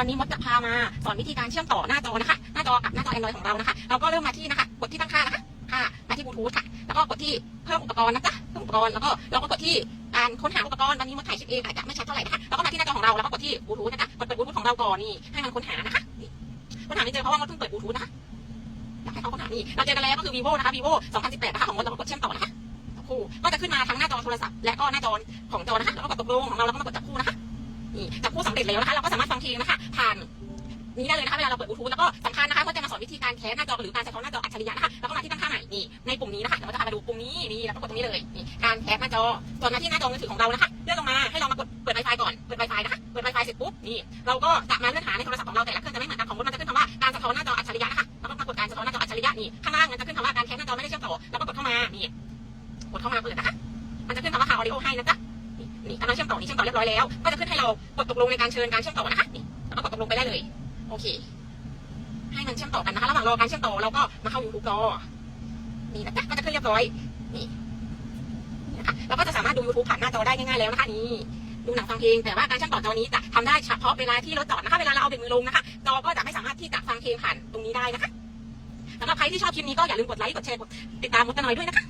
วันนี้มดจะพามาสอนวิธีการเชื่อมต่อหน้าจอนะคะ หน้าจอกับหน้าจอ Android ของเรานะคะ เราก็เริ่มมาที่นะคะกดที่ตั้งค่านะคะ ค่ะ มาที่บลูทูธค่ะ แล้วก็กดที่เพิ่มอุปกรณ์นะจ๊ะเพิ่มอุปกรณ์ แล้วก็เราก็กดที่การค้นหาอุปกรณ์วันนี้มดถ่ายคลิปเองอาจจะไม่ชัดเท่าไหร่นะคะแล้วก็มาที่หน้าจอของเรา แล้วก็กดที่บลูทูธนะคะกดเปิดบลูทูธของเราก่อนนี่ ให้มันค้นหานะคะค้นหาไม่เจอเพราะว่ามดเพิ่งเปิดบลูทูธนะคะอยากให้เขาค้นหานี่ เราเจอกันแล้วก็คือ vivo นะคะ vivo 2018นะคะของมดเราก็กดเชื่อมต่อนะคะคู่ก็จะขึ้นมาทั้งหน้าจอโทรศัพท์และก็หน้าจอของจอนะคะแล้วก็กดตกลงของเราแล้วก็มากดจับคู่นะคะ นี่ จแล้วนะคะ เราก็สามารถฟังเพลงนะคะ ผ่านนี้ได้เลยนะคะเวลาเราเปิดบลูทูธแล้วก็สำคัญนะคะก็จะมาสอนวิธีการแคสหน้าจอหรือการใช้ของหน้าจออัจฉริยะนะคะแล้วก็มาที่ตั้งค่าใหม่นี่ในปุ่มนี้นะคะเดี๋ยวเราจะพามาดูปุ่มนี้นี่แล้วก็กดตรงนี้เลยนี่การแคสหน้าจอส่วนมาที่หน้าจอมือถือของเรานะคะเลื่อนลงมาให้เรามากดเปิด Wi-Fi ก่อนเปิด Wi-Fi นะคะเปิด Wi-Fi เสร็จปุ๊บนี่เราก็จะมาเลื่อนหาในโทรศัพท์ของเราแต่ละเครื่องจะไม่เหมือนกันของมดมันจะขึ้นคำว่าการสะท้อนหน้าจออัจฉริยะนะคะแล้วก็มากดการสะท้อนหน้าจออัจฉริยะนี่ข้างล่างมันจะขึ้นคำว่าการแคสหน้าจอไม่ได้เชื่อมต่อแล้วก็กดเข้ามานี่กดเข้ามาเปิดนะคะมันจะขึ้นคำว่าคาออดิโอให้นะจ๊ะ นี่กำลังเชื่อมต่อนี่เชื่อมต่อเรียบร้อยแล้ว ก็จะขึ้นให้เรากดตกลงในการเชิญการเชื่อมต่อนะคะนี่แล้วก็กดตกลงไปได้เลย โอเค ให้มันเชื่อมต่อกันนะคะระหว่างรอการเชื่อมต่อเราก็มาเข้า YouTube รอนี่นะจ๊ะก็จะขึ้นเรียบร้อย นี่นะคะเราก็จะสามารถดู YouTube ผ่านหน้าจอได้ง่ายๆแล้วนะคะนี่ดูหนังฟังเพลงแต่ว่าการเชื่อมต่อจอนี้จะทำได้เฉพาะเวลาที่รถจอดนะคะเวลาเราเอาเบรกมือลงนะคะจอก็จะไม่สามารถที่จะฟังเพลงผ่านตรงนี้ได้นะคะสำหรับใครที่ชอบคลิปนี้ก็อย่าลืมกดไลค์กดแชร์กดติดตามมุตตะนอยด้วยนะคะ